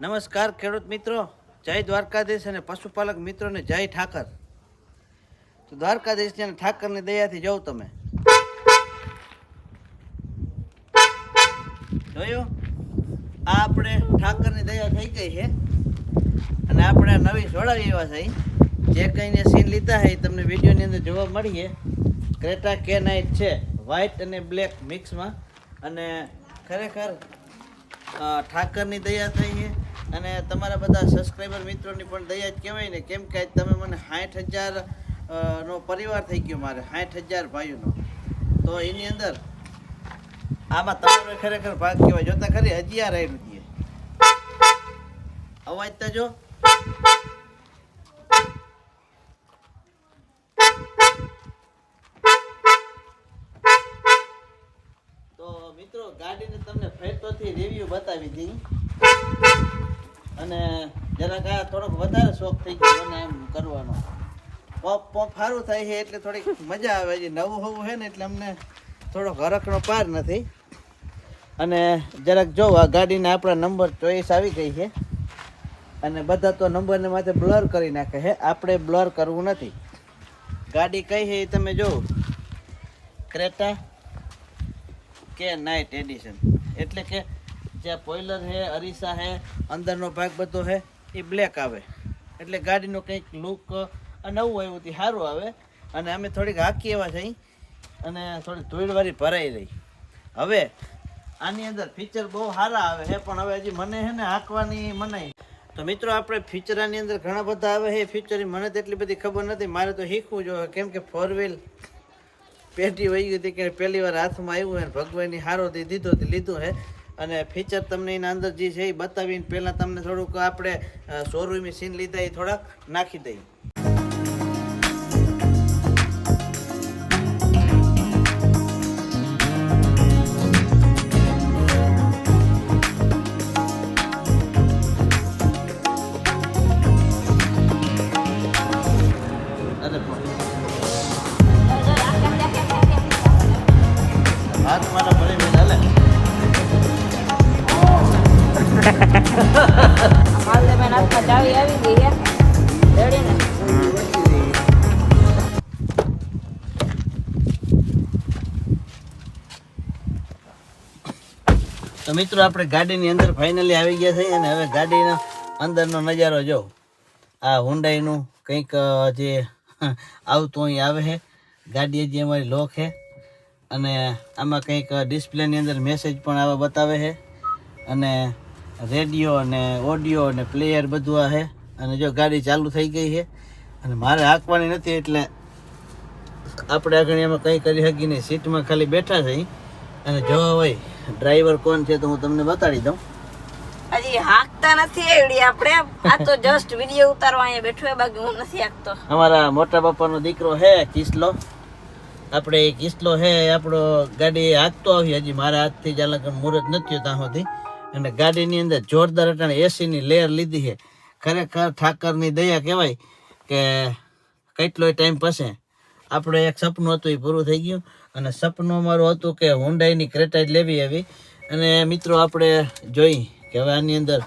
નમસ્કાર, ખેડૂત મિત્રો. જય દ્વારકાધીશ અને પશુપાલક મિત્રોને જય ઠાકર. તો દ્વારકાધીશ અને ઠાકરની દયાથી જાઓ તમે. જોયું? આ આપણે ઠાકરની દયા થઈ ગઈ છે. અને આપણે નવી જોડાવી એવા છે જે કંઈને સીન લીધા છે તમને વિડીયોની અંદર જોવા મળીએ. ક્રેટા કે નાઇટ છે, વ્હાઇટ અને બ્લેક મિક્સમાં. અને ખરેખર ઠાકરની દયા થઈ છે. અને તમારા બધા સબસ્ક્રાઈબર મિત્રોની પણ દયા જ કહેવાય ને. કેમ કે તમે મને સાઠ હજાર નો પરિવાર થઈ ગયો મારે, સાઠ હજાર ભાઈઓનો. તો એની અંદર આમાં તમારો ખરેખર ભાગ કહેવાય. જોતા ખરી, હજી આ રહેલું દે. અવાજ તો જો. તો મિત્રો, ગાડીને તમને ફેટોથી રિવ્યુ બતાવી દી અને જરાક આ થોડોક વધારે શોખ થઈ ગયો મને એમ કરવાનો. પોપ પોપ સારું થાય છે એટલે થોડીક મજા આવે છે. નવું હોવું છે ને એટલે અમને થોડો હરકનો પાર નથી. અને જરાક જો આ ગાડીના આપણા નંબર ચોઈસ આવી ગઈ છે. અને બધા તો નંબરને માથે બ્લર કરી નાખે છે. આપણે બ્લર કરવું નથી. ગાડી કઈ છે એ તમે જો ક્રેટા કે નાઇટ એડિશન. એટલે કે જે પોઈલર છે, અરીસા છે, અંદરનો ભાગ બધો છે, એ બ્લેક આવે. એટલે ગાડીનો કંઈક લુક નવું આવ્યું તે સારું આવે. અને અમે થોડીક હાકી એવા થઈ અને થોડી ધૂળવાળી ભરાઈ રહી. હવે, આની અંદર ફીચર બહુ સારા આવે છે, પણ હવે હજી મને છે ને હાંકવાની મનાઈ તો મિત્રો, આપણે ફીચરાની અંદર ઘણા બધા આવે છે ફીચર મને તો એટલી બધી ખબર નથી, મારે તો શીખવું જોઈએ. કેમ કે ફોર વ્હીલ પેટી વહી ગઈ હતી કે પહેલી વાર હાથમાં આવ્યું અને ભગવાનની હારો દીધો લીધું છે. અને ફીચર તમને એના અંદર જે છે એ બતાવીને પહેલાં તમને થોડુંક આપણે શોરૂમી સીન લીધા એ થોડાક નાખી દઈએ. તો મિત્રો, આપણે ગાડીની અંદર ફાઇનલી આવી ગયા છીએ અને હવે ગાડીનો અંદરનો નજારો જો આ હુંડાઈનું કંઈક જે આવતું અહીં આવે છે. ગાડી જે અમારી લોક છે. અને આમાં કંઈક ડિસ્પ્લેની અંદર મેસેજ પણ આવા બતાવે છે. અને રેડિયો અને ઓડિયો અને પ્લેયર બધું આ છે અને જો ગાડી ચાલુ થઈ ગઈ છે અને મારે હાંકવાની નથી એટલે આપણે આગળ એમાં કંઈ કરી શકી નહીં. સીટમાં ખાલી બેઠા છે અને જો હોય ડ્રાઈવર કોણ છે તો હું તમને બતાડી દઉં. હજી હાંકતા નથી એવડી આપણે. આ તો જસ્ટ વીડિયો ઉતારવા અહીંયા બેઠો બાકી હું નથી હાંકતો. અમારા મોટા બાપાનો દીકરો છે કિસલો. આપણે એ કિસલો છે આપણો ગાડી હાંકતો આવી હજી મારા હાથથી જ અલગ મુહૂર્ત નથી થયું ત્યાં સુધી. અને ગાડીની અંદર જોરદાર અટાણે એસીની લેયર લીધી છે. ખરેખર ઠાકરની દયા કહેવાય કે કેટલોય ટાઈમ પછી આપણે એક સપનું હતું એ પૂરું થઈ ગયું. અને સપનું અમારું હતું કે હુંડાઈની ક્રેટાઈ લેવી આવી અને મિત્રો, આપણે જોઈ કે હવે આની અંદર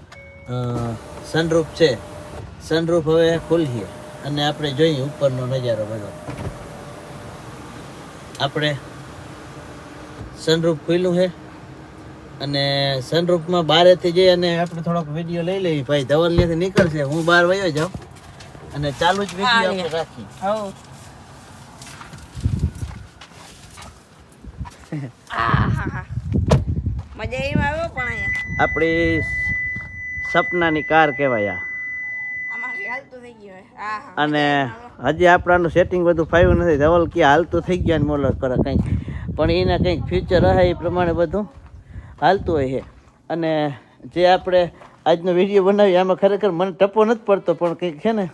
સનરૂફ છે. સનરૂફ હવે ખુલીએ અને આપણે જોઈએ ઉપરનો નજારો બધો. આપણે સનરૂફ ખુલ્લું છે. અને સનરૂફમાં બહારેથી જઈ અને આપણે થોડોક વીડિયો લઈ લઈએ. ભાઈ ધવલથી નીકળશે. હું બહાર વયો જાઉં. અને ચાલુ જ વીડિયો આપણે રાખી મજા એમ આવ્યો પણ અહીંયા. આપણી સપનાની કાર કહેવાય આ. થઈ ગયું અને હજી આપણાનું સેટિંગ બધું ફાવ્યું નથી. ધવલ કે હાલતું થઈ ગયા ને મોલર કરે કંઈક. પણ એના કંઈક ફ્યુચર રહે એ પ્રમાણે બધું. હાલતું હોય છે. અને જે આપણે આજનો વીડિયો બનાવીએ આમાં ખરેખર મને ટપો નથી પડતો પણ કંઈક છે ને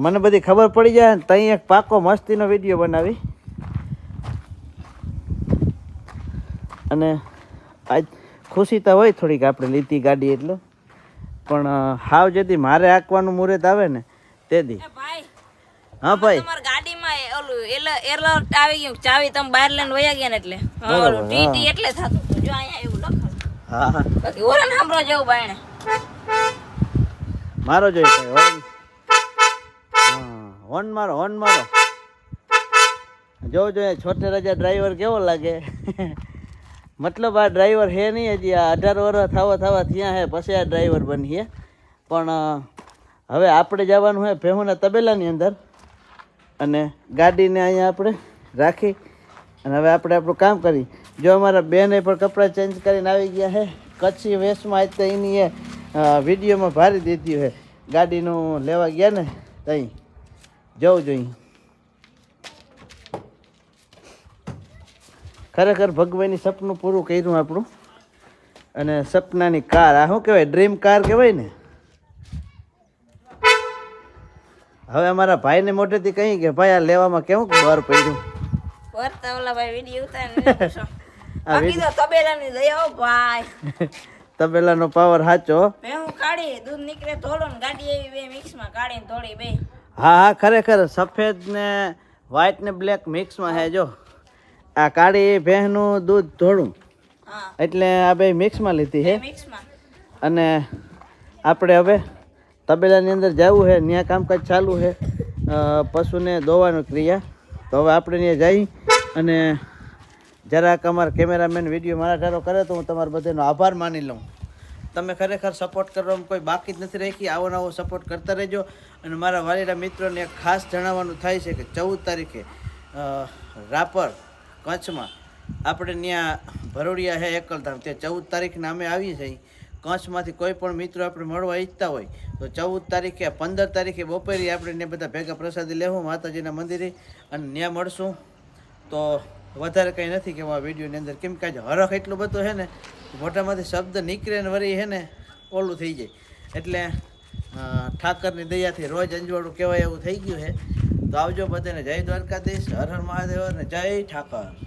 મને બધી ખબર પડી જાય ને ત્યાં એક પાકો મસ્તીનો વીડિયો બનાવી. અને આજ ખુશી તો હોય થોડીક આપણે લીધી ગાડી એટલે. પણ હાવ જેથી મારે આંકવાનું મુહૂર્ત આવે ને તે દી. હા ભાઈ તમારી ગાડીમાં એ ઓલું એલ- એલર્ટ આવી ગયું ચાવી તમે બહાર લઈને વયા ગયા ને એટલે. હા, ટી ટી એટલે થતું જો અહીંયા એવું હા હા. બાકી ઓરન સાંભળો જેવું બાયણે. મારો જોઈએ ભાઈ હોર્ન હોન મારો હોન મારો. જોવો જોઈએ છોટે રજા ડ્રાઈવર કેવો લાગે? મતલબ આ ડ્રાઈવર હે નહીં હજી આ અઢાર વર્ષ થવા થવા ત્યાં હે પછી આ ડ્રાઈવર બનીએ. પણ હવે આપણે જવાનું હોય ભેહુના તબેલાની અંદર. અને ગાડીને અહીંયા આપણે રાખી અને હવે આપણે આપણું કામ કરી. જો અમારા બેને પણ કપડાં ચેન્જ કરીને આવી ગયા છે કચ્છી વેશમાં આજ તો એની એ વિડીયોમાં ભારી દીધી છે ગાડીનું લેવા ગયા ને તઈ. જવું જોઈએ. ખરેખર ભગવાનની સપનું પૂરું કર્યું આપણું. અને સપનાની કાર, આ શું કહેવાય? ડ્રીમ કાર કહેવાય ને? હવે અમારા ભાઈને મોટેથી કહી કે ભાઈ આ લેવામાં કેવું બર પડ્યું? ઓલા ભાઈ વીડિયો ઉતાર બાકી તો તબેલાની દયા હો ભાઈ. તબેલાનો પાવર સાચો ભેહું કાઢી દૂધ નીકળે ધોળો ને ગાડી એવી બે મિક્સમાં કાઢીને ધોળી બે. હા હા ખરેખર સફેદ ને વ્હાઈટ ને બ્લેક મિક્સમાં હે જો. આ કાળી ભેંસનું દૂધ ધોળું. એટલે આ બે મિક્સમાં લીધી છે મિક્સમાં અને આપણે હવે તબેલાની અંદર જવું છે ત્યાં કામકાજ ચાલુ છે પશુને દોવાનું ક્રિયા. તો હવે આપણે ત્યાં જઈ અને જરાક અમારા કેમેરામેન વીડિયો મારા ઠારો કરે તો હું તમારા બધાનો આભાર માની લઉં. તમે ખરેખર સપોર્ટ કરવામાં કોઈ બાકી જ નથી રાખી આવો નવો સપોર્ટ કરતા રહેજો. અને મારા વાલીડા મિત્રોને એક ખાસ જણાવવાનું થાય છે કે ચૌદ તારીખે રાપર કચ્છમાં આપણે ત્યાં ભરોડિયા છે એકલધામ. ત્યાં ચૌદ તારીખના અમે આવીએ છીએ. કચ્છમાંથી કોઈ પણ મિત્રો આપણે મળવા ઈચ્છતા હોય, તો ચૌદ તારીખે, પંદર તારીખે બપોરે આપણે ને બધા ભેગા પ્રસાદી લેવું માતાજીના મંદિરે, અને ત્યાં મળશું. તો વધારે કંઈ નથી કે વિડીયોની અંદર કેમ કે હરખ એટલું બધું છે ને મોટામાંથી શબ્દ નીકળે ને વળી છે ને, ઓલું થઈ જાય. એટલે ઠાકરની દયાથી રોજ અંજવાળું કહેવાય એવું થઈ ગયું છે. તો આવજો બધાને જય દ્વારકાધીશ, હર હર મહાદેવ અને જય ઠાકર.